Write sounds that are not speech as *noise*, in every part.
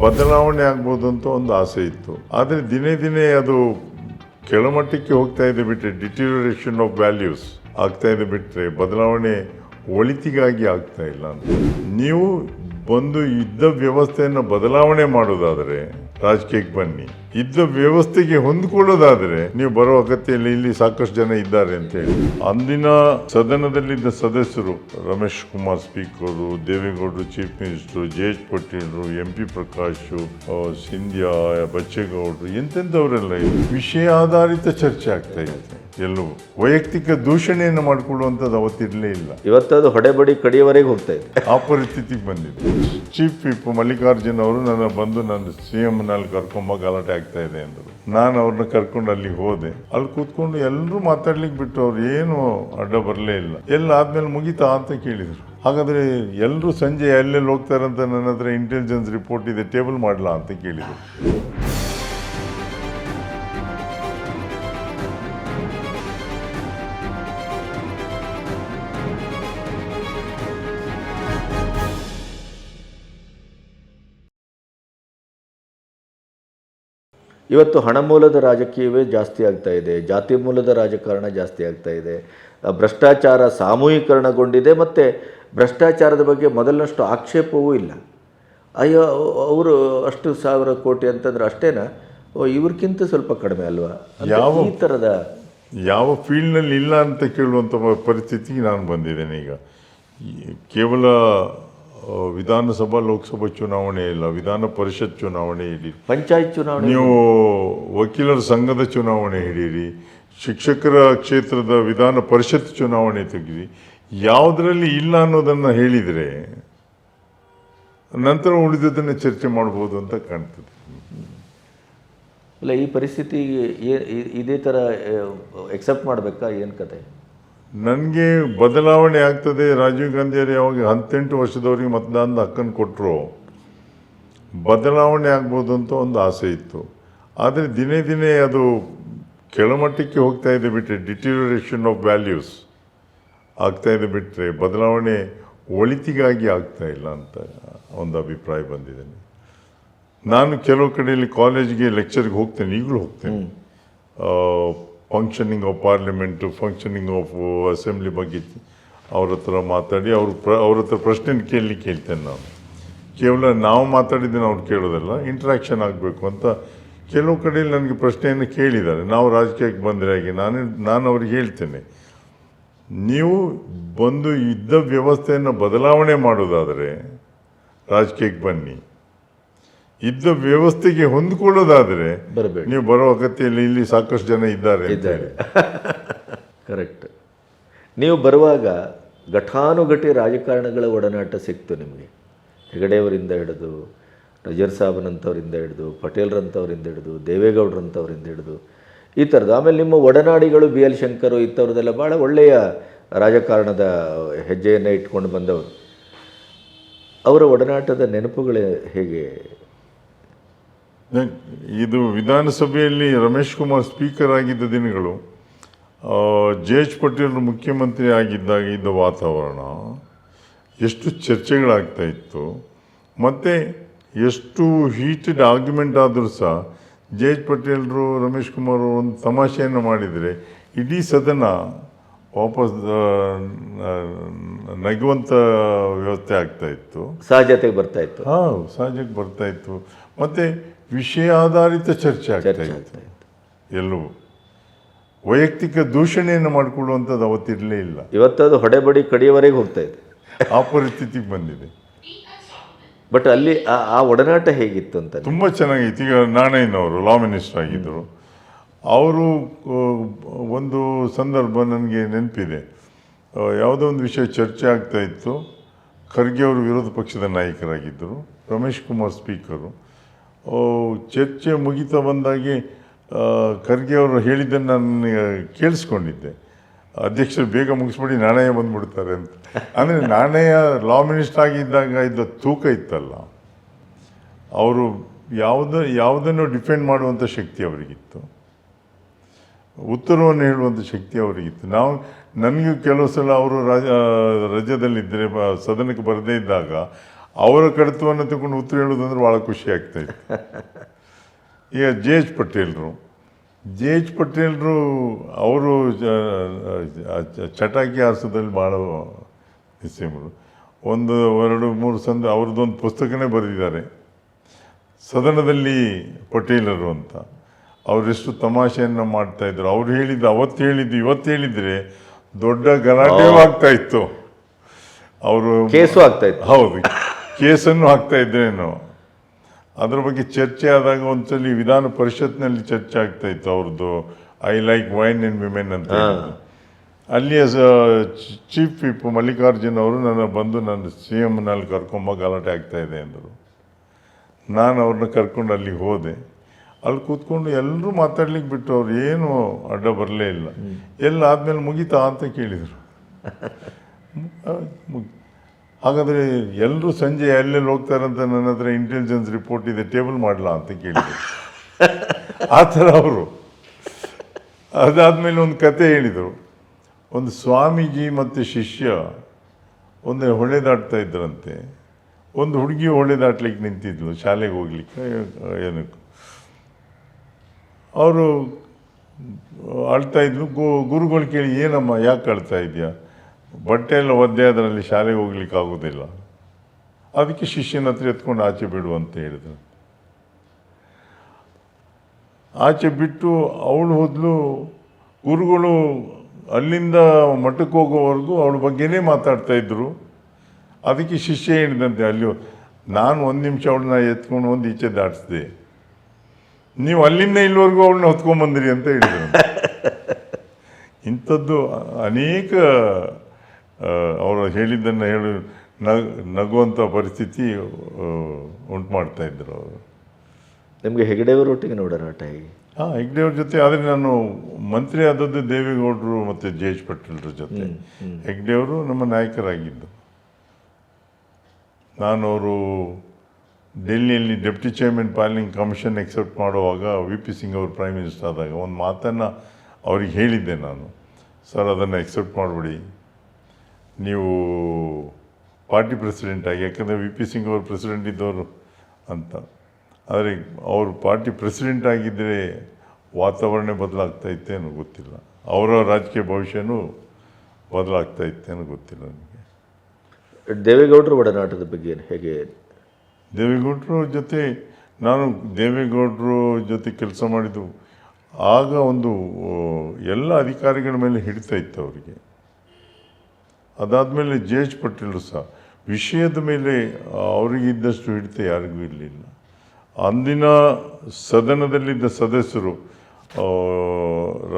ಬದಲಾವಣೆ ಆಗ್ಬೋದು ಅಂತ ಒಂದು ಆಸೆ ಇತ್ತು. ಆದರೆ ದಿನೇ ದಿನೇ ಅದು ಕೆಳಮಟ್ಟಕ್ಕೆ ಹೋಗ್ತಾ ಇದೆ ಬಿಟ್ಟರೆ ಡಿಟೀರಿಯರೇಷನ್ ಆಫ್ ವ್ಯಾಲ್ಯೂಸ್ ಆಗ್ತಾ ಇದೆ ಬಿಟ್ಟರೆ ಬದಲಾವಣೆ ಒಳಿತಿಗಾಗಿ ಆಗ್ತಾ ಇಲ್ಲ ನೀವು ಬಂದು ಇದ್ದ ವ್ಯವಸ್ಥೆಯನ್ನು ಬದಲಾವಣೆ ಮಾಡೋದಾದರೆ ರಾಜಕೀಯಕ್ಕೆ ಬನ್ನಿ. ಇದ್ದ ವ್ಯವಸ್ಥೆಗೆ ಹೊಂದ್ಕೊಳ್ಳೋದಾದರೆ ನೀವು ಬರೋ ಅಗತ್ಯದಲ್ಲಿ ಇಲ್ಲಿ ಸಾಕಷ್ಟು ಜನ ಇದ್ದಾರೆ ಅಂತ ಹೇಳಿ. ಅಂದಿನ ಸದನದಲ್ಲಿದ್ದ ಸದಸ್ಯರು ರಮೇಶ್ ಕುಮಾರ್ ಸ್ಪೀಕರು, ದೇವೇಗೌಡರು, ಚೀಫ್ ಮಿನಿಸ್ಟರ್, ಜೆ ಎಚ್ ಪಟೇಲ್ರು, ಎಂ ಪಿ ಪ್ರಕಾಶ್ ಸಿಂಧ್ಯಾ, ಬಚ್ಚೇಗೌಡರು ಎಂತೆಂಥವರೆಲ್ಲ ಇದ್ರು. ವಿಷಯ ಆಧಾರಿತ ಚರ್ಚೆ ಆಗ್ತಾ ಇತ್ತು. ಎಲ್ಲವೂ ವೈಯಕ್ತಿಕ ದೂಷಣೆಯನ್ನು ಮಾಡಿಕೊಳ್ಳುವಂಥದ್ದು ಅವತ್ತಿರಲೇ ಇಲ್ಲ. ಇವತ್ತದು ಹೊಡೆಬಡಿ ಕಡಿಯವರೆಗೆ ಹೋಗ್ತಾ ಇದೆ. ಆ ಪರಿಸ್ಥಿತಿಗೆ ಬಂದಿದೆ. ಚೀಫ್ ವಿಪ್ ಮಲ್ಲಿಕಾರ್ಜುನ್ ಅವರು ನನ್ನ ಬಂದು ನನ್ನ ಸಿ ಎಂ ನಲ್ಲಿ ಕರ್ಕೊಂಬ ಗಲಾಟೆ ಆಗ್ತಾ ಇದೆ ಅಂದರು. ನಾನು ಅವ್ರನ್ನ ಕರ್ಕೊಂಡು ಅಲ್ಲಿಗೆ ಹೋದೆ. ಅಲ್ಲಿ ಕೂತ್ಕೊಂಡು ಎಲ್ಲರೂ ಮಾತಾಡ್ಲಿಕ್ಕೆ ಬಿಟ್ಟು ಅವ್ರು ಏನು ಅಡ್ಡ ಬರಲೇ ಇಲ್ಲ. ಎಲ್ಲ ಆದ್ಮೇಲೆ ಮುಗಿತಾ ಅಂತ ಕೇಳಿದರು. ಹಾಗಾದರೆ ಎಲ್ಲರೂ ಸಂಜೆ ಎಲ್ಲೆಲ್ಲಿ ಹೋಗ್ತಾರಂತ ನನ್ನ ಹತ್ರ ಇಂಟೆಲಿಜೆನ್ಸ್ ರಿಪೋರ್ಟ್ ಇದೆ ಟೇಬಲ್ ಮಾಡಲಾ ಅಂತ ಕೇಳಿದರು. ಇವತ್ತು ಹಣ ಮೂಲದ ರಾಜಕೀಯವೇ ಜಾಸ್ತಿ ಆಗ್ತಾ ಇದೆ ಜಾತಿ ಮೂಲದ ರಾಜಕಾರಣ ಜಾಸ್ತಿ ಆಗ್ತಾ ಇದೆ. ಭ್ರಷ್ಟಾಚಾರ ಸಾಮೂಹೀಕರಣಗೊಂಡಿದೆ ಮತ್ತು ಭ್ರಷ್ಟಾಚಾರದ ಬಗ್ಗೆ ಮೊದಲಿನಷ್ಟು ಆಕ್ಷೇಪವೂ ಇಲ್ಲ. ಅಯ್ಯೋ ಅವರು ಅಷ್ಟು ಸಾವಿರ ಕೋಟಿ ಅಂತಂದ್ರೆ ಅಷ್ಟೇನಾ? ಇವ್ರಿಗಿಂತ ಸ್ವಲ್ಪ ಕಡಿಮೆ ಅಲ್ವಾ? ಯಾವ- ಈ ಥರದ ಯಾವ ಫೀಲ್ಡ್ನಲ್ಲಿ ಇಲ್ಲ ಅಂತ ಕೇಳುವಂಥ ಪರಿಸ್ಥಿತಿಗೆ ನಾನು ಬಂದಿದ್ದೇನೆ ಈಗ. ಕೇವಲ ವಿಧಾನಸಭಾ ಲೋಕಸಭಾ ಚುನಾವಣೆ ಇಲ್ಲ ವಿಧಾನ ಪರಿಷತ್ ಚುನಾವಣೆ ಹಿಡೀರಿ ಪಂಚಾಯತ್ ಚುನಾವಣೆ ನೀವು ವಕೀಲರ ಸಂಘದ ಚುನಾವಣೆ ಹಿಡೀರಿ ಶಿಕ್ಷಕರ ಕ್ಷೇತ್ರದ ವಿಧಾನ ಪರಿಷತ್ ಚುನಾವಣೆ ತೆಗೀರಿ ಯಾವುದರಲ್ಲಿ ಇಲ್ಲ ಅನ್ನೋದನ್ನು ಹೇಳಿದರೆ ನಂತರ ಉಳಿದದನ್ನು ಚರ್ಚೆ ಮಾಡ್ಬೋದು ಅಂತ ಕಾಣ್ತದೆ. ಇಲ್ಲ ಈ ಪರಿಸ್ಥಿತಿ ಇದೇ ಥರ ಎಕ್ಸೆಪ್ಟ್ ಮಾಡಬೇಕಾ? ಏನು ಕತೆ? ನನಗೆ ಬದಲಾವಣೆ ಆಗ್ತದೆ. ರಾಜೀವ್ ಗಾಂಧಿಯವರು ಯಾವಾಗ ಹತ್ತೆಂಟು ವರ್ಷದವರಿಗೆ ಮತದಾನದ ಹಕ್ಕನ್ನು ಕೊಟ್ಟರು ಬದಲಾವಣೆ ಆಗ್ಬೋದು ಅಂತ ಒಂದು ಆಸೆ ಇತ್ತು. ಆದರೆ ದಿನೇ ದಿನೇ ಅದು ಕೆಳಮಟ್ಟಕ್ಕೆ ಹೋಗ್ತಾ ಇದೆ ಬಿಟ್ಟರೆ ಡಿಟೀರಿಯರೇಷನ್ ಆಫ್ ವ್ಯಾಲ್ಯೂಸ್ ಆಗ್ತಾ ಇದೆ ಬಿಟ್ಟರೆ ಬದಲಾವಣೆ ಒಳಿತಿಗಾಗಿ ಆಗ್ತಾ ಇಲ್ಲ ಅಂತ ಒಂದು ಅಭಿಪ್ರಾಯ ಬಂದಿದೆ. ನಾನು ಕೆಲವು ಕಡೆಯಲ್ಲಿ ಕಾಲೇಜ್ಗೆ ಲೆಕ್ಚರ್ಗೆ ಹೋಗ್ತೇನೆ ಈಗಲೂ ಹೋಗ್ತೇನೆ. Functioning of parliament functioning of assembly ಬಗ್ಗೆ ಅವ್ರ ಹತ್ರ ಮಾತಾಡಿ, ಅವ್ರ ಪ್ರ, ಅವ್ರ ಹತ್ರ ಪ್ರಶ್ನೆ ಕೇಳಲಿಕ್ಕೆ ಕೇಳ್ತೇನೆ ನಾನು. ಕೇವಲ ನಾವು ಮಾತಾಡಿದ್ದನ್ನು ಅವ್ರು ಕೇಳೋದಲ್ಲ ಇಂಟ್ರಾಕ್ಷನ್ ಆಗಬೇಕು ಅಂತ ಕೆಲವು ಕಡೆಯಲ್ಲಿ ನನಗೆ ಪ್ರಶ್ನೆಯನ್ನು ಕೇಳಿದ್ದಾರೆ. ನಾವು ರಾಜಕೀಯಕ್ಕೆ ಬಂದರೆ ಹಾಗೆ ನಾನು ನಾನು ಅವ್ರಿಗೆ ಹೇಳ್ತೇನೆ. ನೀವು ಬಂದು ಇದ್ದ ವ್ಯವಸ್ಥೆಯನ್ನು ಬದಲಾವಣೆ ಮಾಡೋದಾದರೆ ರಾಜಕೀಯಕ್ಕೆ ಬನ್ನಿ. ಇದ್ದ ವ್ಯವಸ್ಥೆಗೆ ಹೊಂದ್ಕೊಳ್ಳೋದಾದರೆ ಬರಬೇಡಿ ನೀವು ಬರೋ ಅಗತ್ಯಲ್ಲಿ ಇಲ್ಲಿ ಸಾಕಷ್ಟು ಜನ ಇದ್ದಾರೆ ಇದ್ದಾರೆ. ಕರೆಕ್ಟ್ *laughs* ನೀವು ಬರುವಾಗ ಘಟಾನುಘಟಿ ರಾಜಕಾರಣಗಳ ಒಡನಾಟ ಸಿಕ್ತು ನಿಮಗೆ. ಹೆಗಡೆಯವರಿಂದ ಹಿಡಿದು ನಜರ್ ಸಾಬನಂಥವರಿಂದ ಹಿಡಿದು ಪಟೇಲ್ರಂಥವರಿಂದ ಹಿಡಿದು ದೇವೇಗೌಡರಂಥವರಿಂದ ಹಿಡಿದು ಈ ಥರದ್ದು. ಆಮೇಲೆ ನಿಮ್ಮ ಒಡನಾಡಿಗಳು ಬಿ ಎಲ್ ಶಂಕರು ಇಂಥವ್ರದ್ದೆಲ್ಲ ಭಾಳ ಒಳ್ಳೆಯ ರಾಜಕಾರಣದ ಹೆಜ್ಜೆಯನ್ನು ಇಟ್ಕೊಂಡು ಬಂದವರು. ಅವರ ಒಡನಾಟದ ನೆನಪುಗಳು ಹೇಗೆ ಇದು ವಿಧಾನಸಭೆಯಲ್ಲಿ ರಮೇಶ್ ಕುಮಾರ್ ಸ್ಪೀಕರ್ ಆಗಿದ್ದ ದಿನಗಳು ಜೆ ಎಚ್ ಪಟೇಲ್ ಮುಖ್ಯಮಂತ್ರಿ ಆಗಿದ್ದಾಗ ಇದ್ದ ವಾತಾವರಣ ಎಷ್ಟು ಚರ್ಚೆಗಳಾಗ್ತಾ ಇತ್ತು ಮತ್ತು ಎಷ್ಟು ಹೀಟೆಡ್ ಆರ್ಗ್ಯುಮೆಂಟ್ ಆದರೂ ಸಹ ಜೆ ಎಚ್ ಪಟೇಲರು ರಮೇಶ್ ಕುಮಾರ್ ಒಂದು ತಮಾಷೆಯನ್ನು ಮಾಡಿದರೆ ಇಡೀ ಸದನ ವಾಪಸ್ ನಗುವಂಥ ವ್ಯವಸ್ಥೆ ಆಗ್ತಾ ಇತ್ತು. ಸಹಜತೆಗೆ ಬರ್ತಾ ಇತ್ತು. ಹಾಂ ಸಹಜಕ್ಕೆ ಬರ್ತಾ ಇತ್ತು. ಮತ್ತೆ ವಿಷಯ ಆಧಾರಿತ ಚರ್ಚೆ ಆಗ್ತಾ ಇತ್ತು ಎಲ್ಲವೂ. ವೈಯಕ್ತಿಕ ದೂಷಣೆಯನ್ನು ಮಾಡಿಕೊಳ್ಳುವಂಥದ್ದು ಅವತ್ತಿರಲೇ ಇಲ್ಲ. ಇವತ್ತದು ಹೊಡೆಬಡಿ ಕಡಿಯವರೆಗೆ ಹೋಗ್ತಾ ಇದೆ. ಆ ಪರಿಸ್ಥಿತಿಗೆ ಬಂದಿದೆ. ಬಟ್ ಅಲ್ಲಿ ಆ- ಒಡನಾಟ ಹೇಗಿತ್ತು ಅಂತ ತುಂಬ ಚೆನ್ನಾಗಿತ್ತು. ಈಗ ನಾಣಯ್ಯನವರು ಲಾ ಮಿನಿಸ್ಟರ್ ಆಗಿದ್ದರು. ಅವರು ಒಂದು ಸಂದರ್ಭ ನನಗೆ ನೆನಪಿದೆ. ಯಾವುದೋ ಒಂದು ವಿಷಯ ಚರ್ಚೆ ಆಗ್ತಾ ಇತ್ತು. ಖರ್ಗೆ ಅವರು ವಿರೋಧ ಪಕ್ಷದ ನಾಯಕರಾಗಿದ್ದರು. ರಮೇಶ್ ಕುಮಾರ್ ಸ್ಪೀಕರು ಚರ್ಚೆ ಮುಗಿತಾ ಬಂದಾಗೆ ಖರ್ಗೆ ಅವರು ಹೇಳಿದ್ದನ್ನು ನಾನು ಕೇಳಿಸ್ಕೊಂಡಿದ್ದೆ. ಅಧ್ಯಕ್ಷರು ಬೇಗ ಮುಗಿಸ್ಬಿಡಿ, ನಾಣಯ ಬಂದ್ಬಿಡ್ತಾರೆ ಅಂತ. ಅಂದರೆ ನಾಣಯ ಲಾ ಮಿನಿಸ್ಟರ್ ಆಗಿದ್ದಾಗ ಇದ್ದ ತೂಕ ಇತ್ತಲ್ಲ. ಅವರು ಯಾವುದ, ಯಾವುದನ್ನು ಡಿಫೆಂಡ್ ಮಾಡುವಂಥ ಶಕ್ತಿ ಅವರಿಗಿತ್ತು. ಉತ್ತರವನ್ನು ಹೇಳುವಂಥ ಶಕ್ತಿ ಅವರಿಗಿತ್ತು. ನಾವು ನನಗೂ ಕೆಲವು ಸಲ ಅವರು ರಾಜ ರಜದಲ್ಲಿದ್ದರೆ ಸದನಕ್ಕೆ ಬರದೇ ಇದ್ದಾಗ ಅವರ ಕಡಿತವನ್ನು ತಗೊಂಡು ಉತ್ತರ ಹೇಳೋದಂದ್ರೆ ಭಾಳ ಖುಷಿ ಆಗ್ತಾ ಇತ್ತು. ಈಗ ಜೆ ಎಚ್ ಪಟೇಲ್ರು ಜೆ ಎಚ್ ಪಟೇಲ್ರು ಅವರು ಚಟಾಕಿ ಹಾಸದಲ್ಲಿ ಭಾಳ ನಿಸ್ಸೀಮರು ಒಂದು ಎರಡು ಮೂರು ಸಂದ ಅವ್ರದ್ದೊಂದು ಪುಸ್ತಕನೇ ಬರೆದಿದ್ದಾರೆ. ಸದನದಲ್ಲಿ ಪಟೇಲರು ಅಂತ ಅವರೆಷ್ಟು ತಮಾಷೆಯನ್ನು ಮಾಡ್ತಾಯಿದ್ರು ಅವ್ರು ಹೇಳಿದ್ದು ಅವತ್ತು ಹೇಳಿದ್ದು ಇವತ್ತು ಹೇಳಿದರೆ ದೊಡ್ಡ ಗಲಾಟೆ ಆಗ್ತಾ ಇತ್ತು. ಅವರು ಕೇಸು ಆಗ್ತಾ ಇತ್ತು. ಹೌದು. ಕೇಸನ್ನು ಹಾಕ್ತಾ ಇದ್ರೇನು ಅದ್ರ ಬಗ್ಗೆ ಚರ್ಚೆ ಆದಾಗ ಒಂದ್ಸಲಿ ವಿಧಾನ ಪರಿಷತ್ನಲ್ಲಿ ಚರ್ಚೆ ಆಗ್ತಾ ಇತ್ತು ಅವ್ರದ್ದು I like wine and women ಅಂತ. ಅಲ್ಲಿಯ ಚೀಫ್ ವಿಪ್ ಮಲ್ಲಿಕಾರ್ಜುನ್ ಅವರು ನನ್ನ ಬಂದು ನನ್ನ ಸಿ ಎಮ್ನಲ್ಲಿ ಕರ್ಕೊಂಬ ಗಲಾಟೆ ಆಗ್ತಾ ಇದೆ ಅಂದರು. ನಾನು ಅವ್ರನ್ನ ಕರ್ಕೊಂಡು ಅಲ್ಲಿಗೆ ಹೋದೆ. ಅಲ್ಲಿ ಕೂತ್ಕೊಂಡು ಎಲ್ಲರೂ ಮಾತಾಡ್ಲಿಕ್ಕೆ ಬಿಟ್ಟು ಅವ್ರು ಏನು ಅಡ್ಡ ಬರಲೇ ಇಲ್ಲ. ಎಲ್ಲ ಆದಮೇಲೆ ಮುಗೀತಾ ಅಂತ ಕೇಳಿದರು. *laughs* ಹಾಗಾದರೆ ಎಲ್ಲರೂ ಸಂಜೆ ಎಲ್ಲೆಲ್ಲಿ ಹೋಗ್ತಾರಂತ ನನ್ನ ಹತ್ರ ಇಂಟೆಲಿಜೆನ್ಸ್ ರಿಪೋರ್ಟ್ ಇದೆ ಟೇಬಲ್ ಮಾಡಲಾ ಅಂತ ಕೇಳಿದರು. *laughs* ಆ ಥರ ಅವರು. ಅದಾದಮೇಲೆ ಒಂದು ಕತೆ ಹೇಳಿದರು. ಒಂದು ಸ್ವಾಮೀಜಿ ಮತ್ತು ಶಿಷ್ಯ ಒಂದು ಹೊಳೆ ದಾಟ್ತಾ ಇದ್ರಂತೆ. ಒಂದು ಹುಡುಗಿ ಹೊಳೆ ದಾಟ್ಲಿಕ್ಕೆ ನಿಂತಿದ್ಲು ಶಾಲೆಗೆ ಹೋಗ್ಲಿಕ್ಕೆ ಏನಕ್ಕೆ ಅವರು ಅಳ್ತಾ ಇದ್ಲು ಗು ಗುರುಗಳು ಕೇಳಿ ಏನಮ್ಮ ಯಾಕೆ ಅಳ್ತಾ ಇದೆಯಾ? ಬಟ್ಟೆ ಎಲ್ಲ ಒದ್ದೆ ಅದರಲ್ಲಿ ಶಾಲೆಗೆ ಹೋಗ್ಲಿಕ್ಕೆ ಆಗೋದಿಲ್ಲ. ಅದಕ್ಕೆ ಶಿಷ್ಯನ ಹತ್ರ ಎತ್ಕೊಂಡು ಆಚೆ ಬಿಡು ಅಂತ ಹೇಳಿದ್ರು. ಆಚೆ ಬಿಟ್ಟು ಅವಳು ಹೋದ್ಲು, ಗುರುಗಳು ಅಲ್ಲಿಂದ ಮಠಕ್ಕೆ ಹೋಗೋವರೆಗೂ ಅವಳ ಬಗ್ಗೆನೇ ಮಾತಾಡ್ತಾ ಇದ್ರು. ಅದಕ್ಕೆ ಶಿಷ್ಯ ಹೇಳಿದಂತೆ, ಅಲ್ಲಿ ನಾನು ಒಂದು ನಿಮಿಷ ಅವಳನ್ನ ಎತ್ಕೊಂಡು ಒಂದು ಈಚೆ ದಾಟಿಸಿದೆ. ನೀವು ಅಲ್ಲಿಂದ ಇಲ್ಲಿವರೆಗೂ ಅವಳನ್ನ ಹೊತ್ಕೊಂಬಂದ್ರಿ ಅಂತ ಹೇಳಿದ್ರು. ಇಂಥದ್ದು ಅನೇಕ ಅವರು ಹೇಳಿದ್ದನ್ನು ಹೇಳಿ ನಗ್ ನಗುವಂಥ ಪರಿಸ್ಥಿತಿ ಉಂಟು ಮಾಡ್ತಾ ಇದ್ರು ಅವರು. ನಿಮಗೆ ಹೆಗಡೆಯವರೊಟ್ಟಿಗೆ ನೋಡೋಣ ಹೇಗೆ ಹಾಂ ಹೆಗ್ಡೆಯವ್ರ ಜೊತೆ ಆದರೆ ನಾನು ಮಂತ್ರಿ ಆದದ್ದು ದೇವೇಗೌಡರು ಮತ್ತು ಜೆ ಎಚ್ ಪಟೇಲ್ರ ಜೊತೆ. ಹೆಗ್ಡೆಯವರು ನಮ್ಮ ನಾಯಕರಾಗಿದ್ದು. ನಾನು ಅವರು ಡೆಲ್ಲಿಯಲ್ಲಿ deputy chairman planning commission accept ಮಾಡುವಾಗ ವಿ ಪಿ ಸಿಂಗ್ ಅವರು ಪ್ರೈಮ್ ಮಿನಿಸ್ಟರ್ ಆದಾಗ ಒಂದು ಮಾತನ್ನು ಅವ್ರಿಗೆ ಹೇಳಿದ್ದೆ ನಾನು. ಸರ್ ಅದನ್ನು ಎಕ್ಸೆಪ್ಟ್ ಮಾಡಿಬಿಡಿ. ನೀವು ಪಾರ್ಟಿ ಪ್ರೆಸಿಡೆಂಟ್ ಆಗಿ ಯಾಕಂದರೆ ವಿ ಪಿ ಸಿಂಗ್ ಅವರು ಪ್ರೆಸಿಡೆಂಟ್ ಇದ್ದವರು ಅಂತ. ಆದರೆ ಅವರು ಪಾರ್ಟಿ ಪ್ರೆಸಿಡೆಂಟ್ ಆಗಿದ್ದರೆ ವಾತಾವರಣ ಬದಲಾಗ್ತಾ ಇತ್ತೇನೋ ಗೊತ್ತಿಲ್ಲ. ಅವರ ರಾಜಕೀಯ ಭವಿಷ್ಯನೂ ಬದಲಾಗ್ತಾ ಇತ್ತೇನೋ ಗೊತ್ತಿಲ್ಲ ನನಗೆ ದೇವೇಗೌಡರ ಒಡನಾಟದ ಬಗ್ಗೆ ಹೇಗೆ? ದೇವೇಗೌಡರು ಜೊತೆ ನಾನು ದೇವೇಗೌಡರು ಜೊತೆ ಕೆಲಸ ಮಾಡಿದ್ದು ಆಗ ಒಂದು ಎಲ್ಲ ಅಧಿಕಾರಿಗಳ ಮೇಲೆ ಹಿಡಿತಾ ಇತ್ತು ಅವರಿಗೆ. ಅದಾದಮೇಲೆ ಜೆ ಎಚ್ ಪಟೇಲರು ಸಹ. ವಿಷಯದ ಮೇಲೆ ಅವರಿಗೆ ಇದ್ದಷ್ಟು ಹಿಡಿತ ಯಾರಿಗೂ ಇರಲಿಲ್ಲ. ಅಂದಿನ ಸದನದಲ್ಲಿದ್ದ ಸದಸ್ಯರು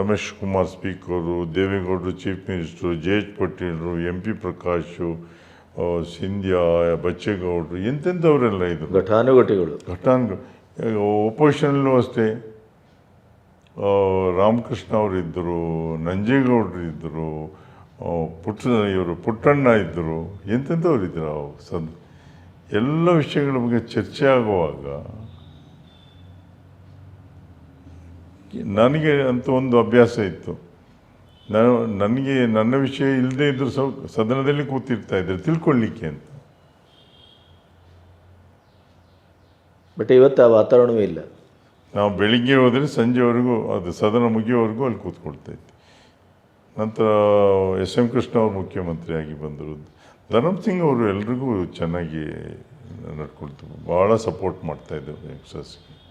ರಮೇಶ್ ಕುಮಾರ್ ಸ್ಪೀಕರು ದೇವೇಗೌಡರು ಚೀಫ್ ಮಿನಿಸ್ಟ್ರು ಜೆ ಎಚ್ ಪಟೇಲರು ಎಂ ಪಿ ಪ್ರಕಾಶು ಸಿಂಧ್ಯಾ ಬಚ್ಚೇಗೌಡರು ಎಂತೆಂಥವರೆಲ್ಲ ಇದ್ರು. ಘಟಾನುಘಟಿಗಳು. ಘಟಾನು ಒಪೋಸಿಷನಲ್ಲೂ ಅಷ್ಟೇ. ರಾಮಕೃಷ್ಣ ಅವರಿದ್ದರು ನಂಜೇಗೌಡರು ಇದ್ದರು ಪುಟ್ಟ ಇವರು ಪುಟ್ಟಣ್ಣ ಇದ್ದರು ಎಂತೆಂಥವ್ರು ಇದ್ದರು ಅವರು ಸದ್ ಎಲ್ಲ ವಿಷಯಗಳ ಬಗ್ಗೆ ಚರ್ಚೆ ಆಗುವಾಗ ನನಗೆ ಅಂತ ಒಂದು ಅಭ್ಯಾಸ ಇತ್ತು. ನಾನು ನನಗೆ ನನ್ನ ವಿಷಯ ಇಲ್ಲದೆ ಇದ್ದರೂ ಸೌ ಸದನದಲ್ಲಿ ಕೂತಿರ್ತಾ ಇದ್ದರು ತಿಳ್ಕೊಳ್ಳಿಕ್ಕೆ ಅಂತ. ಬಟ್ ಇವತ್ತು ಆ ವಾತಾವರಣವೇ ಇಲ್ಲ. ನಾವು ಬೆಳಿಗ್ಗೆ ಹೋದರೆ ಸಂಜೆವರೆಗೂ ಅದು ಸದನ ಮುಗಿಯೋವರೆಗೂ ಅಲ್ಲಿ ಕೂತ್ಕೊಳ್ತಾ ಇದ್ವಿ. ನಂತರ ಎಸ್ ಎಂ ಕೃಷ್ಣ ಅವರು ಮುಖ್ಯಮಂತ್ರಿಯಾಗಿ ಬಂದರು. ಧರ್ಮ್ ಸಿಂಗ್ ಅವರು ಎಲ್ರಿಗೂ ಚೆನ್ನಾಗಿ ನಡ್ಕೊಳ್ತು. ಭಾಳ ಸಪೋರ್ಟ್ ಮಾಡ್ತಾಯಿದ್ದರು ಯಂಗ್ಸ್ಟರ್ಸ್ಗೆ.